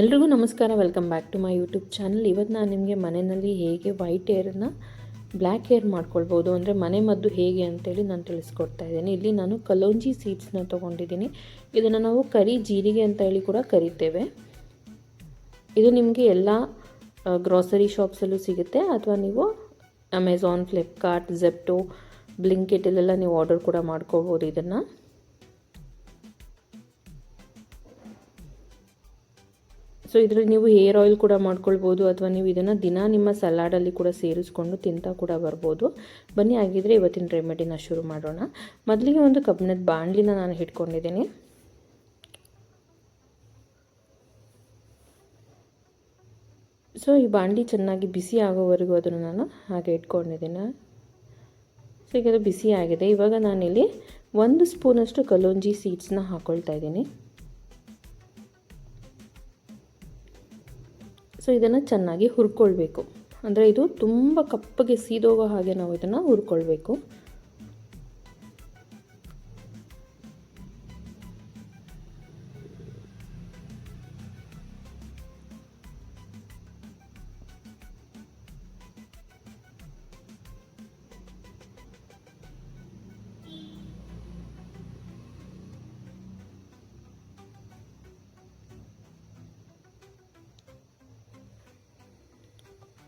ಎಲ್ರಿಗೂ ನಮಸ್ಕಾರ welcome back to my YouTube channel ಇವತ್ತು ನಾನು ನಿಮಗೆ ಮನೆಯಲ್ಲಿ ಹೇಗೆ ವೈಟ್ ಏರನ್ನು ಬ್ಲ್ಯಾಕ್ ಹೇರ್ ಮಾಡ್ಕೊಳ್ಬೋದು, ಅಂದರೆ ಮನೆ ಮದ್ದು ಹೇಗೆ ಅಂತೇಳಿ ನಾನು ತಿಳಿಸ್ಕೊಡ್ತಾ ಇದ್ದೀನಿ. ಇಲ್ಲಿ ನಾನು ಕಲೋಂಜಿ ಸೀಡ್ಸ್ನ ತೊಗೊಂಡಿದ್ದೀನಿ. ಇದನ್ನು ನಾವು ಕರಿ ಜೀರಿಗೆ ಅಂತ ಹೇಳಿ ಕೂಡ ಕರಿತೇವೆ. ಇದು ನಿಮಗೆ ಎಲ್ಲ ಗ್ರಾಸರಿ ಶಾಪ್ಸಲ್ಲೂ ಸಿಗುತ್ತೆ, ಅಥವಾ ನೀವು ಅಮೆಝಾನ್ ಫ್ಲಿಪ್ಕಾರ್ಟ್ ಜೆಪ್ಟೋ ಬ್ಲಿಂಕಿಟಲ್ಲೆಲ್ಲ ನೀವು ಆರ್ಡರ್ ಕೂಡ ಮಾಡ್ಕೋಬೋದು ಇದನ್ನು. ಸೊ ಇದರಲ್ಲಿ ನೀವು ಹೇರ್ ಆಯಿಲ್ ಕೂಡ ಮಾಡ್ಕೊಳ್ಬೋದು, ಅಥವಾ ನೀವು ಇದನ್ನು ದಿನ ನಿಮ್ಮ ಸಲಾಡಲ್ಲಿ ಕೂಡ ಸೇರಿಸ್ಕೊಂಡು ತಿಂತಾ ಕೂಡ ಬರ್ಬೋದು. ಬನ್ನಿ ಆಗಿದ್ದರೆ ಇವತ್ತಿನ ರೆಮಿಡಿನ ಶುರು ಮಾಡೋಣ. ಮೊದಲಿಗೆ ಒಂದು ಕಬ್ಬಿಣದ ಬಾಣಲಿನ ನಾನು ಇಟ್ಕೊಂಡಿದ್ದೀನಿ ಸೊ ಈ ಬಾಣಲಿ ಚೆನ್ನಾಗಿ ಬಿಸಿ ಆಗೋವರೆಗೂ ಅದನ್ನು ನಾನು ಹಾಗೆ ಇಟ್ಕೊಂಡಿದ್ದೀನಿ. ಸೊ ಈಗ ಅದು ಬಿಸಿ ಆಗಿದೆ. ಇವಾಗ ನಾನಿಲ್ಲಿ ಒಂದು ಸ್ಪೂನಷ್ಟು ಕಲೋಂಜಿ ಸೀಡ್ಸ್ನ ಹಾಕ್ಕೊಳ್ತಾ ಇದ್ದೀನಿ. ಸೊ ಇದನ್ನು ಚೆನ್ನಾಗಿ ಹುರ್ಕೊಳ್ಬೇಕು. ಅಂದರೆ ಇದು ತುಂಬ ಕಪ್ಪಗೆ ಸೀದೋಗೋ ಹಾಗೆ ನಾವು ಇದನ್ನು ಹುರ್ಕೊಳ್ಬೇಕು.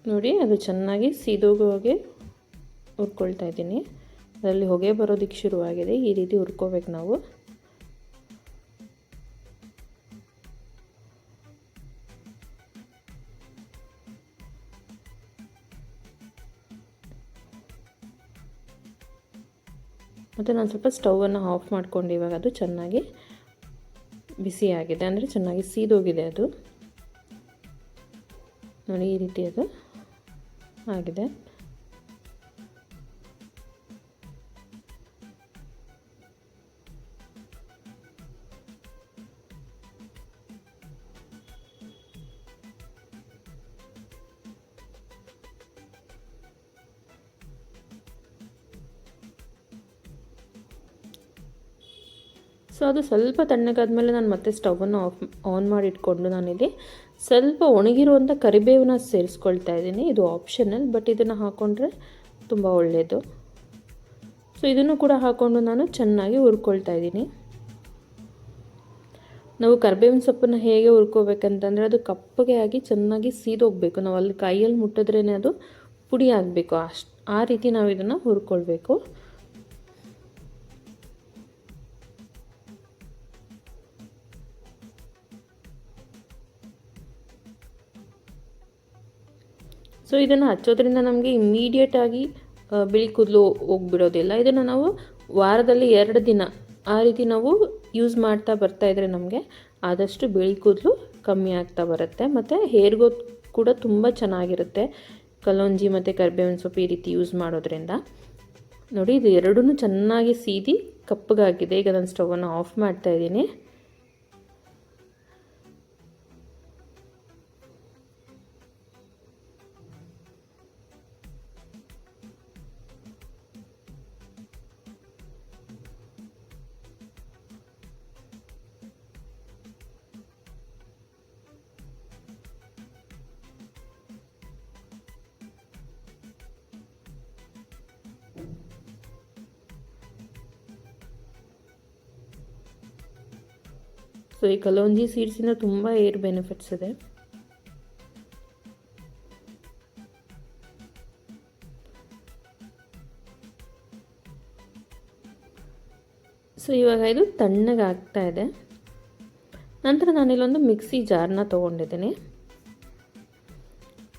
ನೋಡಿ, ಅದು ಚೆನ್ನಾಗಿ ಸೀದೋಗೋ ಹಾಗೆ ಹುರ್ಕೊಳ್ತಾ ಇದ್ದೀನಿ. ಅದರಲ್ಲಿ ಹೊಗೆ ಬರೋದಕ್ಕೆ ಶುರುವಾಗಿದೆ. ಈ ರೀತಿ ಹುರ್ಕೋಬೇಕು ನಾವು. ಮತ್ತು ನಾನು ಸ್ವಲ್ಪ ಸ್ಟವನ್ನು ಆಫ್ ಮಾಡ್ಕೊಂಡು ಇವಾಗ ಅದು ಚೆನ್ನಾಗಿ ಬಿಸಿಯಾಗಿದೆ. ಅಂದರೆ ಚೆನ್ನಾಗಿ ಸೀದೋಗಿದೆ ಅದು. ನೋಡಿ, ಈ ರೀತಿ ಅದು. ಆಗಿದೆ. ಸೊ ಅದು ಸ್ವಲ್ಪ ತಣ್ಣಗಾದ್ಮೇಲೆ ನಾನು ಮತ್ತೆ ಸ್ಟವನ್ನು ಆಫ್ ಆನ್ ಮಾಡಿ ಇಟ್ಕೊಂಡು ನಾನಿಲ್ಲಿ ಸ್ವಲ್ಪ ಒಣಗಿರುವಂಥ ಕರಿಬೇವನ್ನ ಸೇರಿಸ್ಕೊಳ್ತಾ ಇದ್ದೀನಿ. ಇದು ಆಪ್ಷನಲ್ ಬಟ್ ಇದನ್ನು ಹಾಕ್ಕೊಂಡ್ರೆ ತುಂಬ ಒಳ್ಳೆಯದು ಸೊ ಇದನ್ನು ಕೂಡ ಹಾಕ್ಕೊಂಡು ನಾನು ಚೆನ್ನಾಗಿ ಹುರ್ಕೊಳ್ತಾ ಇದ್ದೀನಿ. ನಾವು ಕರಿಬೇವಿನ ಸೊಪ್ಪನ್ನು ಹೇಗೆ ಹುರ್ಕೋಬೇಕಂತಂದರೆ ಅದು ಕಪ್ಪಗೆ ಆಗಿ ಚೆನ್ನಾಗಿ ಸೀದೋಗಬೇಕು. ನಾವು ಅಲ್ಲಿ ಕೈಯಲ್ಲಿ ಮುಟ್ಟಿದ್ರೇ ಅದು ಪುಡಿ ಆಗಬೇಕು. ಅಷ್ಟು ಆ ರೀತಿ ನಾವು ಇದನ್ನು ಹುರ್ಕೊಳ್ಬೇಕು. ಸೊ ಇದನ್ನು ಹಚ್ಚೋದ್ರಿಂದ ನಮಗೆ ಇಮ್ಮಿಡಿಯೇಟಾಗಿ ಬಿಳಿ ಕೂದಲು ಹೋಗ್ಬಿಡೋದಿಲ್ಲ. ಇದನ್ನು ನಾವು ವಾರದಲ್ಲಿ ಎರಡು ದಿನ ಆ ರೀತಿ ನಾವು ಯೂಸ್ ಮಾಡ್ತಾ ಬರ್ತಾ ಇದ್ರೆ ನಮಗೆ ಆದಷ್ಟು ಬಿಳಿ ಕೂದಲು ಕಮ್ಮಿ ಆಗ್ತಾ ಬರುತ್ತೆ. ಮತ್ತು ಹೇರ್ಗೋ ಕೂಡ ತುಂಬ ಚೆನ್ನಾಗಿರುತ್ತೆ. ಕಲೋಂಜಿ ಮತ್ತು ಕರಿಬೇವಿನ ಸೊಪ್ಪು ಈ ರೀತಿ ಯೂಸ್ ಮಾಡೋದ್ರಿಂದ. ನೋಡಿ, ಇದು ಎರಡೂ ಚೆನ್ನಾಗಿ ಸೀದಿ ಕಪ್ಪಗಾಗಿದೆ ಈಗ ನಾನು ಸ್ಟವನ್ನು ಆಫ್ ಮಾಡ್ತಾ ಇದ್ದೀನಿ. ಸೊ ಈ ಕಲೋಂಜಿ ಸೀಡ್ಸಿಂದ ತುಂಬ ಏರ್ ಬೆನಿಫಿಟ್ಸ್ ಇದೆ. ಸೊ ಇವಾಗ ಇದು ತಣ್ಣಗಾಗ್ತಾ ಇದೆ. ನಂತರ ನಾನಿಲ್ಲೊಂದು ಮಿಕ್ಸಿ ಜಾರ್ನ ತೊಗೊಂಡಿದ್ದೀನಿ.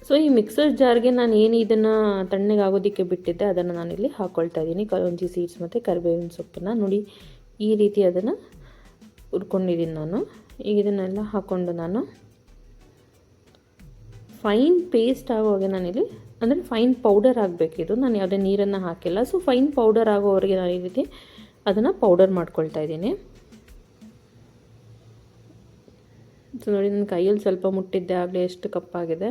ಸೊ ಈ ಮಿಕ್ಸರ್ ಜಾರ್ಗೆ ನಾನು ಏನು ಇದನ್ನು ತಣ್ಣಗಾಗೋದಕ್ಕೆ ಬಿಟ್ಟಿದ್ದೆ, ಅದನ್ನು ನಾನಿಲ್ಲಿ ಹಾಕ್ಕೊಳ್ತಾ ಇದ್ದೀನಿ ಕಲೋಂಜಿ ಸೀಡ್ಸ್ ಮತ್ತು ಕರಿಬೇವಿನ ಸೊಪ್ಪನ್ನು ನೋಡಿ ಈ ರೀತಿ ಅದನ್ನು ಹುರ್ಕೊಂಡಿದ್ದೀನಿ ನಾನು. ಈಗ ಇದನ್ನೆಲ್ಲ ಹಾಕ್ಕೊಂಡು ನಾನು ಫೈನ್ ಪೇಸ್ಟ್ ಆಗೋವಾಗೆ ನಾನಿಲ್ಲಿ, ಅಂದರೆ ಫೈನ್ ಪೌಡರ್ ಆಗಬೇಕಿದು ನಾನು ಯಾವುದೇ ನೀರನ್ನು ಹಾಕಿಲ್ಲ. ಸೊ ಫೈನ್ ಪೌಡರ್ ಆಗೋವರೆಗೆ ನಾನು ಈ ರೀತಿ ಅದನ್ನು ಪೌಡರ್ ಮಾಡ್ಕೊಳ್ತಾ ಇದ್ದೀನಿ. ಸೊ ನೋಡಿ, ನನ್ನ ಕೈಯಲ್ಲಿ ಸ್ವಲ್ಪ ಮುಟ್ಟಿದ್ದೆ ಆಗಲಿ, ಎಷ್ಟು ಕಪ್ಪಾಗಿದೆ.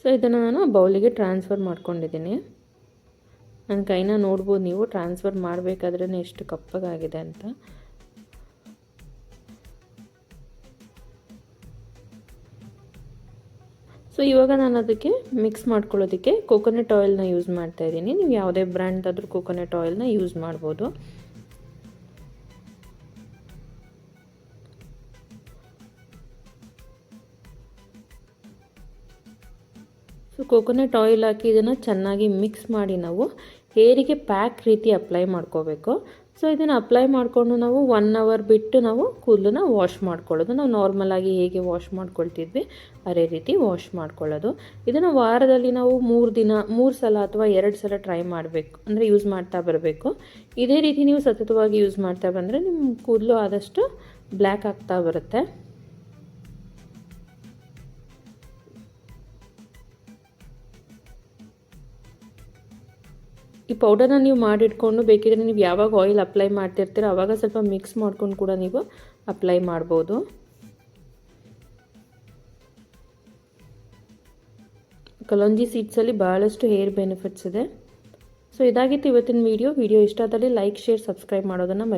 ಸೊ ಇದನ್ನು ನಾನು ಬೌಲಿಗೆ ಟ್ರಾನ್ಸ್ಫರ್ ಮಾಡ್ಕೊಂಡಿದ್ದೀನಿ. ನನ್ನ ಕೈನ ನೋಡ್ಬೋದು ನೀವು ಟ್ರಾನ್ಸ್ಫರ್ ಮಾಡಬೇಕಾದ್ರೆ ಎಷ್ಟು ಕಪ್ಪಗಾಗಿದೆ ಅಂತ. ಸೊ ಇವಾಗ ನಾನು ಅದಕ್ಕೆ ಮಿಕ್ಸ್ ಮಾಡ್ಕೊಳ್ಳೋದಕ್ಕೆ ಕೋಕೋನಟ್ ಆಯಿಲ್ನ ಯೂಸ್ ಮಾಡ್ತಾ ಇದ್ದೀನಿ. ನೀವು ಯಾವುದೇ ಬ್ರ್ಯಾಂಡಾದರೂ ಕೋಕೋನಟ್ ಆಯಿಲ್ನ ಯೂಸ್ ಮಾಡ್ಬೋದು. ಸೊ ಕೋಕೋನಟ್ ಆಯಿಲ್ ಹಾಕಿ ಇದನ್ನು ಚೆನ್ನಾಗಿ ಮಿಕ್ಸ್ ಮಾಡಿ ನಾವು ಹೇರಿಗೆ ಪ್ಯಾಕ್ ರೀತಿ ಅಪ್ಲೈ ಮಾಡ್ಕೋಬೇಕು. ಸೊ ಇದನ್ನು ಅಪ್ಲೈ ಮಾಡಿಕೊಂಡು ನಾವು ಒನ್ ಅವರ್ ಬಿಟ್ಟು ನಾವು ಕೂದಲನ್ನ ವಾಶ್ ಮಾಡ್ಕೊಳ್ಳೋದು. ನಾವು ನಾರ್ಮಲಾಗಿ ಹೇಗೆ ವಾಶ್ ಮಾಡ್ಕೊಳ್ತಿದ್ವಿ, ಅದೇ ರೀತಿ ವಾಶ್ ಮಾಡ್ಕೊಳ್ಳೋದು. ಇದನ್ನು ವಾರದಲ್ಲಿ ನಾವು ಮೂರು ದಿನ, ಮೂರು ಸಲ ಅಥವಾ ಎರಡು ಸಲ ಟ್ರೈ ಮಾಡಬೇಕು. ಅಂದರೆ ಯೂಸ್ ಮಾಡ್ತಾ ಬರಬೇಕು. ಇದೇ ರೀತಿ ನೀವು ಸತತವಾಗಿ ಯೂಸ್ ಮಾಡ್ತಾ ಬಂದರೆ ನಿಮ್ಮ ಕೂದಲು ಆದಷ್ಟು ಬ್ಲ್ಯಾಕ್ ಆಗ್ತಾ ಬರುತ್ತೆ. ಈ ಪೌಡರ್ನ ನೀವು ಮಾಡಿಟ್ಕೊಂಡು ಬೇಕಿದ್ರೆ ನೀವು ಯಾವಾಗ ಆಯಿಲ್ ಅಪ್ಲೈ ಮಾಡ್ತಿರ್ತೀರೋ ಆವಾಗ ಸ್ವಲ್ಪ ಮಿಕ್ಸ್ ಮಾಡ್ಕೊಂಡು ಕೂಡ ನೀವು ಅಪ್ಲೈ ಮಾಡ್ಬೋದು. ಕಲಂಜಿ ಸೀಡ್ಸಲ್ಲಿ ಭಾಳಷ್ಟು ಹೇರ್ ಬೆನಿಫಿಟ್ಸ್ ಇದೆ. ಸೊ ಇದಾಗಿತ್ತು ಇವತ್ತಿನ ವೀಡಿಯೋ ವಿಡಿಯೋ ಇಷ್ಟ ಆದಲ್ಲಿ ಲೈಕ್ ಶೇರ್ ಸಬ್ಸ್ಕ್ರೈಬ್ ಮಾಡೋದನ್ನು ಮರಿ